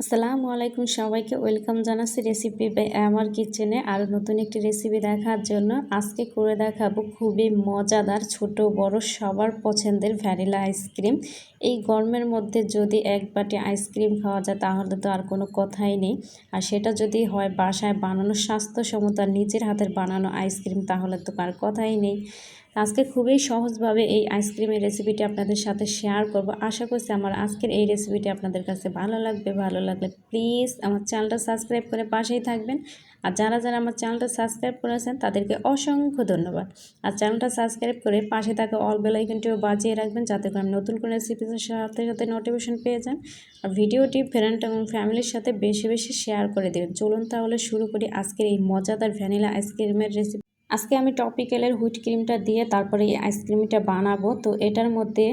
আসসালামু আলাইকুম সবাইকে। ওয়েলকাম জানাচ্ছি রেসিপি বাই আমার কিচেনে আর নতুন একটি রেসিপি দেখার জন্য আজকে করে দেখাবো খুবই মজাদার ছোট বড় সবার পছন্দের ভ্যানিলা আইসক্রিম। এই গরমের মধ্যে যদি এক বাটি আইসক্রিম খাওয়া যায় তাহলে তো আর কোনো কথাই নেই। আর সেটা যদি হয় বাসায় বানানো স্বাস্থ্যসম্মত আর নিজের হাতের বানানো আইসক্রিম তাহলে তো আর কথাই নেই। আজকে খুবই সহজভাবে এই আইসক্রিমের রেসিপিটি আপনাদের সাথে শেয়ার করব। আশা করছি আমার আজকের এই রেসিপিটি আপনাদের কাছে ভালো লাগবে। ভালো লাগলে প্লিজ আমার চ্যানেলটা সাবস্ক্রাইব করে পাশেই থাকবেন। আর যারা যারা আমার চ্যানেলটা সাবস্ক্রাইব করেছেন তাদেরকে অসংখ্য ধন্যবাদ। আর চ্যানেলটা সাবস্ক্রাইব করে পাশে থাকা অল বেলাইকনটিও বাজিয়ে রাখবেন, যাতে করে আমি নতুন কোনো রেসিপির সাথে সাথে নোটিফিকেশন পেয়ে যান। আর ভিডিওটি ফ্রেন্ড এবং ফ্যামিলির সাথে বেশি বেশি শেয়ার করে দেবেন। চলুন তাহলে শুরু করি আজকের এই মজাদার ভ্যানিলা আইসক্রিমের রেসিপি আজকে আমি টপিক্যালের হুইট ক্রিমটা দিয়ে তারপরে এই আইসক্রিমটা বানাবো। তো এটার মধ্যে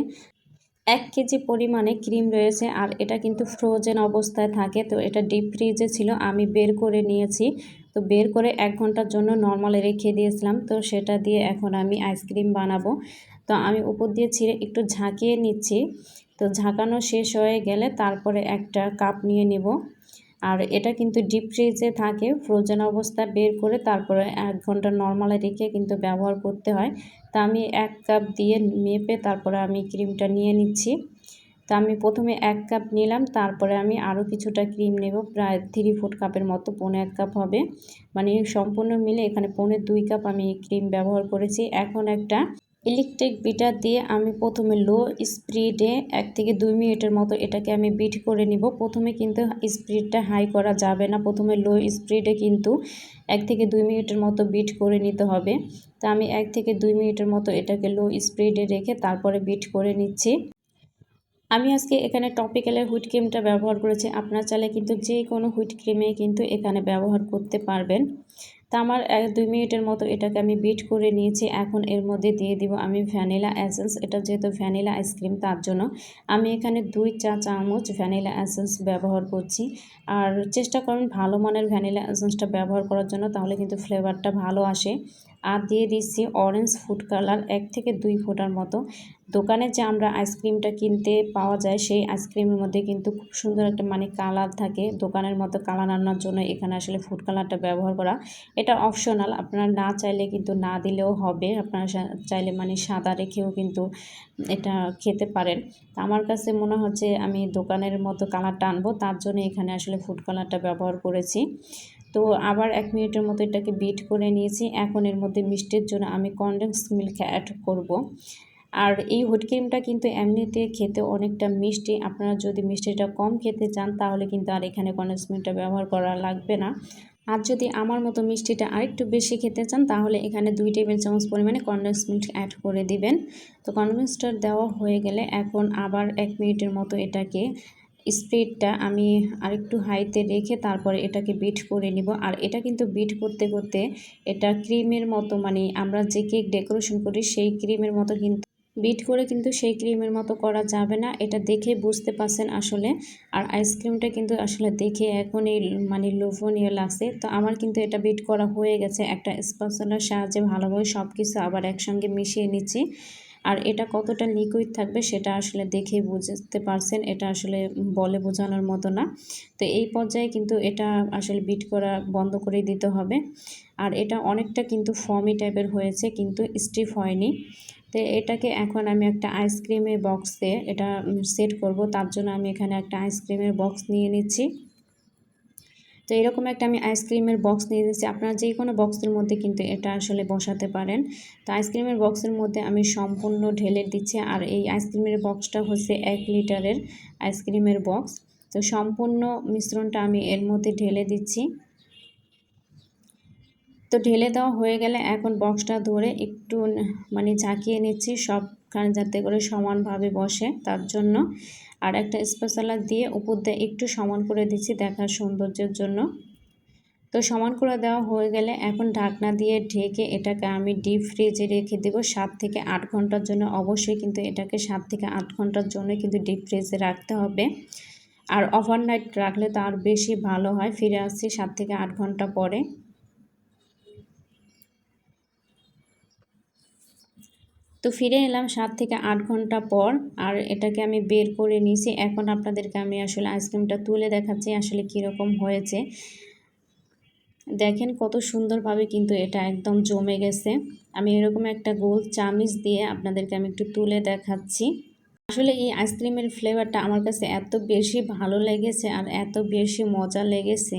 এক কেজি পরিমাণে ক্রিম রয়েছে আর এটা কিন্তু ফ্রোজেন অবস্থায় থাকে। তো এটা ডিপ ফ্রিজে ছিল, আমি বের করে নিয়েছি। তো বের করে এক ঘণ্টার জন্য নর্মালে রেখে দিয়েছিলাম। তো সেটা দিয়ে এখন আমি আইসক্রিম বানাবো। তো আমি উপর দিয়ে ছিঁড়ে একটু ঝাঁকিয়ে নিচ্ছি। তো ঝাঁকানো শেষ হয়ে গেলে তারপরে একটা কাপ নিয়ে নিব। আর এটা কিন্তু ডিপ ফ্রিজে থাকে ফ্রোজেন অবস্থা বের করে তারপরে এক ঘণ্টা নর্মালে রেখে কিন্তু ব্যবহার করতে হয়। তা আমি এক কাপ দিয়ে মেপে তারপরে আমি ক্রিমটা নিয়ে নিচ্ছি। তা আমি প্রথমে এক কাপ নিলাম, তারপরে আমি আরও কিছুটা ক্রিম নেব, প্রায় থ্রি ফুট কাপের মতো, পৌনে এক কাপ হবে। মানে সম্পূর্ণ মিলে এখানে পৌনে দুই কাপ আমি ক্রিম ব্যবহার করেছি। এখন একটা ইলেকট্রিক বিটার দিয়ে আমি প্রথমে লো স্পিডে এক থেকে দুই মিনিটের মতো এটাকে আমি বিট করে নিব। প্রথমে কিন্তু স্পিডটা হাই করা যাবে না। প্রথমে লো স্পিডে কিন্তু এক থেকে দুই মিনিটের মতো বিট করে নিতে হবে। তা আমি এক থেকে দুই মিনিটের মতো এটাকে লো স্পিডে রেখে তারপরে বিট করে নিচ্ছি। আমি আজকে এখানে টপিক্যালের হুইট ক্রিমটা ব্যবহার করেছি। আপনার চালে কিন্তু যে কোনো হুইট ক্রিমে কিন্তু এখানে ব্যবহার করতে পারবেন। তা আমার এক দুই মিনিটের মতো এটাকে আমি বিট করে নিয়েছি। এখন এর মধ্যে দিয়ে দিব আমি ভ্যানিলা অ্যাসেন্স এটা যেহেতু ভ্যানিলা আইসক্রিম তার জন্য আমি এখানে দুই চা চামচ ভ্যানিলা অ্যাসেন্স ব্যবহার করছি। আর চেষ্টা করুন ভালো মানের ভ্যানিলা এসেন্সটা ব্যবহার করার জন্য, তাহলে কিন্তু ফ্লেভারটা ভালো আসে। আর দিয়ে দিচ্ছি অরেঞ্জ ফুড কালার এক থেকে দুই ফোটার মতো। দোকানে যে আমরা আইসক্রিমটা কিনতে পাওয়া যায়, সেই আইসক্রিমের মধ্যে কিন্তু খুব সুন্দর একটা মানে কালার থাকে। দোকানের মতো কালার আনার জন্য এখানে আসলে ফুড কালারটা ব্যবহার করা। এটা অপশনাল আপনারা না চাইলে কিন্তু না দিলেও হবে। আপনারা চাইলে মানে সাদা রেখেও কিন্তু এটা খেতে পারেন। আমার কাছে মনে হচ্ছে আমি দোকানের মতো কালারটা আনব। তার জন্য এখানে আসলে ফুড কালারটা ব্যবহার করেছি। তো আবার এক মিনিটের মতো এটাকে বিট করে নিয়েছি। এখন এর মধ্যে মিষ্টির জন্য আমি কনডেন্স মিল্ক অ্যাড করব। আর এই হুইট ক্রিমটা কিন্তু এমনিতে খেতে অনেকটা মিষ্টি। আপনারা যদি মিষ্টিটা কম খেতে চান, তাহলে কিন্তু আর এখানে কনডেন্স মিল্কটা ব্যবহার করা লাগবে না। আর যদি আমার মতো মিষ্টিটা আরেকটু বেশি খেতে চান, তাহলে এখানে দুই টেবিল চামচ পরিমাণে কনডেন্স মিল্ক অ্যাড করে দিবেন। তো কনডেন্সটা দেওয়া হয়ে গেলে এখন আবার এক মিনিটের মতো এটাকে স্পিডটা আমি আরেকটু হাইতে রেখে তারপরে এটাকে বিট করে নিব। আর এটা কিন্তু বিট করতে করতে এটা ক্রিমের মতো মানে আমরা যে কেক ডেকোরেশন করি সেই ক্রিমের মতো কিন্তু বিট করে কিন্তু সেই ক্রিমের মতো করা যাবে না। এটা দেখে বুঝতে পারছেন আসলে। আর আইসক্রিমটা কিন্তু আসলে দেখে এখন এই মানে লোভনীয় লাগছে। তো আমার কিন্তু এটা বিট করা হয়ে গেছে। একটা স্পেশালের সাহায্যে ভালোভাবে সব কিছু আবার একসঙ্গে মিশিয়ে নিচ্ছি। আর এটা কতটা লিকুইড থাকবে সেটা আসলে দেখে বুঝতে পারছেন, এটা আসলে বলে বোঝানোর মতো না। তো এই পর্যায়ে কিন্তু এটা আসলে বিট করা বন্ধ করে দিতে হবে। আর এটা অনেকটা কিন্তু ফর্মি টাইপের হয়েছে, কিন্তু স্টিফ হয়নি। তো এটাকে এখন আমি একটা আইসক্রিমের বক্সে এটা সেট করব। তার জন্য আমি এখানে একটা আইসক্রিমের বক্স নিয়ে নিচ্ছি। তো এরকম একটা আমি আইসক্রিমের বক্স নিয়ে দিচ্ছি আপনারা যে কোনো বক্সের মধ্যে কিন্তু এটা আসলে বসাতে পারেন। তো আইসক্রিমের বক্সের মধ্যে আমি সম্পূর্ণ ঢেলে দিচ্ছি আর এই আইসক্রিমের বক্সটা হচ্ছে এক লিটারের আইসক্রিমের বক্স তো সম্পূর্ণ মিশ্রণটা আমি এর মধ্যে ঢেলে দিচ্ছি। তো ঢেলে দেওয়া হয়ে গেলে এখন বক্সটা ধরে একটু মানে ঝাঁকিয়ে নিচ্ছি। সবখানে যাতে করে সমানভাবে বসে, তার জন্য আর একটা স্পেশালার দিয়ে উপর দিয়ে একটু সমান করে দিচ্ছি দেখার সৌন্দর্যের জন্য। তো সমান করে দেওয়া হয়ে গেলে এখন ঢাকনা দিয়ে ঢেকে এটাকে আমি ডিপ ফ্রিজে রেখে দেবো সাত থেকে আট ঘণ্টার জন্য। অবশ্যই কিন্তু এটাকে সাত থেকে আট ঘণ্টার জন্য কিন্তু ডিপ ফ্রিজে রাখতে হবে। আর ওভারনাইট রাখলে তো আর বেশি ভালো হয়। ফিরে আসছি সাত থেকে আট ঘণ্টা পরে। তো ফিরে এলাম সাত থেকে আট ঘণ্টা পর আর এটাকে আমি বের করে নিয়েছি। এখন আপনাদেরকে আমি আসলে আইসক্রিমটা তুলে দেখাচ্ছি আসলে কীরকম হয়েছে। দেখেন কত সুন্দরভাবে কিন্তু এটা একদম জমে গেছে। আমি এরকম একটা গোল চামিচ দিয়ে আপনাদেরকে আমি একটু তুলে দেখাচ্ছি। আসলে এই আইসক্রিমের ফ্লেভারটা আমার কাছে এত বেশি ভালো লেগেছে আর এত বেশি মজা লেগেছে।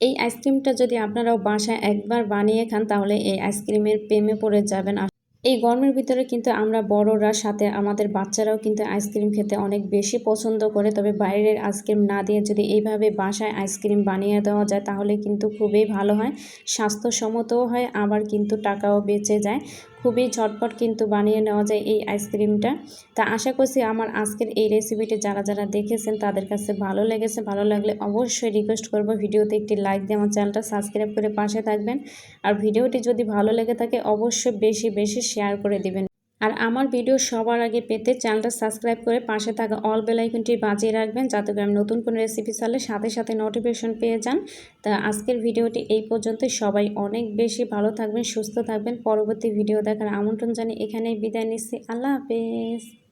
এই আইসক্রিমটা যদি আপনারাও বাসায় একবার বানিয়ে খান তাহলে এই আইসক্রিমের প্রেমে পড়ে যাবেন। এই গরমের ভিতরে কিন্তু আমরা বড়রা সাথে আমাদের বাচ্চারাও কিন্তু আইসক্রিম খেতে অনেক বেশি পছন্দ করে। তবে বাইরের আইসক্রিম না দিয়ে যদি এইভাবে বাসায় আইসক্রিম বানিয়ে দেওয়া যায়, তাহলে কিন্তু খুবই ভালো হয়। স্বাস্থ্যসম্মতও হয়, আবার কিন্তু টাকাও বেঁচে যায়। খুবই ঝটপট কিন্তু বানিয়ে নেওয়া যায় এই আইসক্রিমটা। তা আশা করছি আমার আজকের এই রেসিপিটি যারা যারা দেখেছেন তাদের কাছে ভালো লেগেছে। ভালো লাগলে অবশ্যই রিকোয়েস্ট করব ভিডিওতে একটি লাইক দিয়ে আমার চ্যানেলটা সাবস্ক্রাইব করে পাশে থাকবেন। আর ভিডিওটি যদি ভালো লেগে থাকে অবশ্যই বেশি বেশি শেয়ার করে দিবেন। আর আমার ভিডিও সবার আগে পেতে চ্যানেলটা সাবস্ক্রাইব করে পাশে থাকা অল বেলাইকনটি বাজিয়ে রাখবেন যাতে করে আমি নতুন কোনো রেসিপি চালে সাথে সাথে নোটিফিকেশন পেয়ে যান। তা আজকের ভিডিওটি এই পর্যন্ত সবাই অনেক বেশি ভালো থাকবেন, সুস্থ থাকবেন। পরবর্তী ভিডিও দেখার আমন্ত্রণ জানিয়ে এখানেই বিদায় নিচ্ছি। আল্লাহ হাফেজ।